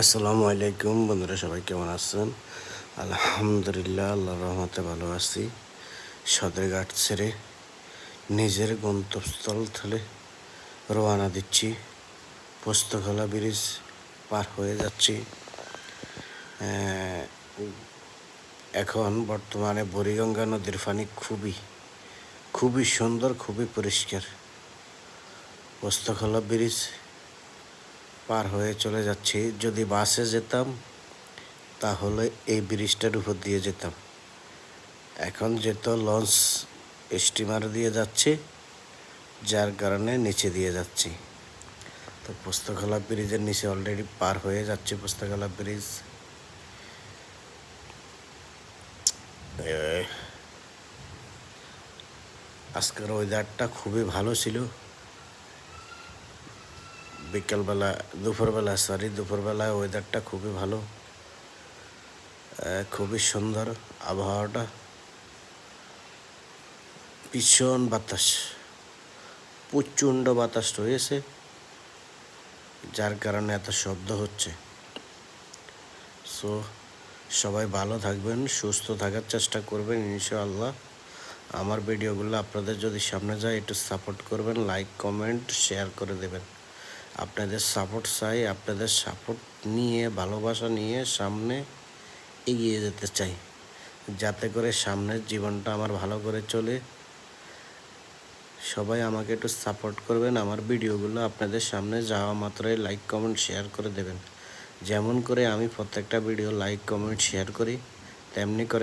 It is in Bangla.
আসসালামু আলাইকুম বন্ধুরা, সবাই কেমন আছেন? আলহামদুলিল্লাহ আল্লাহ রহমতে ভালো আছি। সদরঘাট ছেড়ে নিজের গন্তব্যস্থল থেকে রওনা দিচ্ছি। পোস্তখোলা ব্রিজ পার হয়ে যাচ্ছি। এখন বর্তমানে বুড়িগঙ্গা নদীর পানি খুবই খুবই সুন্দর, খুবই পরিষ্কার। পোস্তখোলা ব্রিজ পার হয়ে চলে যাচ্ছি। যদি বাসে যেতাম, তাহলে এই ব্রিজটার উপর দিয়ে যেতাম। এখন যেহেতু লঞ্চ স্টিমার দিয়ে যাচ্ছে, যার কারণে নিচে দিয়ে যাচ্ছি। তো পুস্তকলা ব্রিজের নিচে অলরেডি পার হয়ে যাচ্ছে পুস্তকলা ব্রিজ। আজকের ওয়েদারটা খুবই ভালো ছিল। বিকেলবেলা, দুপুরবেলা সরি দুপুরবেলা ওয়েদারটা খুবই ভালো। খুবই সুন্দর আবহাওয়াটা। ভীষণ বাতাস। প্রচণ্ড বাতাস রয়েছে, যার কারণে এত শব্দ হচ্ছে। সো সবাই ভালো থাকবেন, সুস্থ থাকার চেষ্টা করবেন, ইনশাআল্লাহ। আমার ভিডিওগুলো আপনাদের যদি সামনে যায়, একটু সাপোর্ট করবেন লাইক কমেন্ট শেয়ার করে দেবেন। আপনাদের সাপোর্ট চাই, আপনাদের সাপোর্ট নিয়ে, ভালোবাসা নিয়ে সামনে এগিয়ে যেতে চাই। যাতে করে সামনের জীবনটা আমার ভালো করে চলে। সবাই আমাকে একটু সাপোর্ট করবেন, আমার ভিডিওগুলো আপনাদের সামনে যাওয়া মাত্রই লাইক কমেন্ট শেয়ার করে দেবেন। যেমন করে আমি প্রত্যেকটা ভিডিও লাইক কমেন্ট শেয়ার করি, তেমনি করে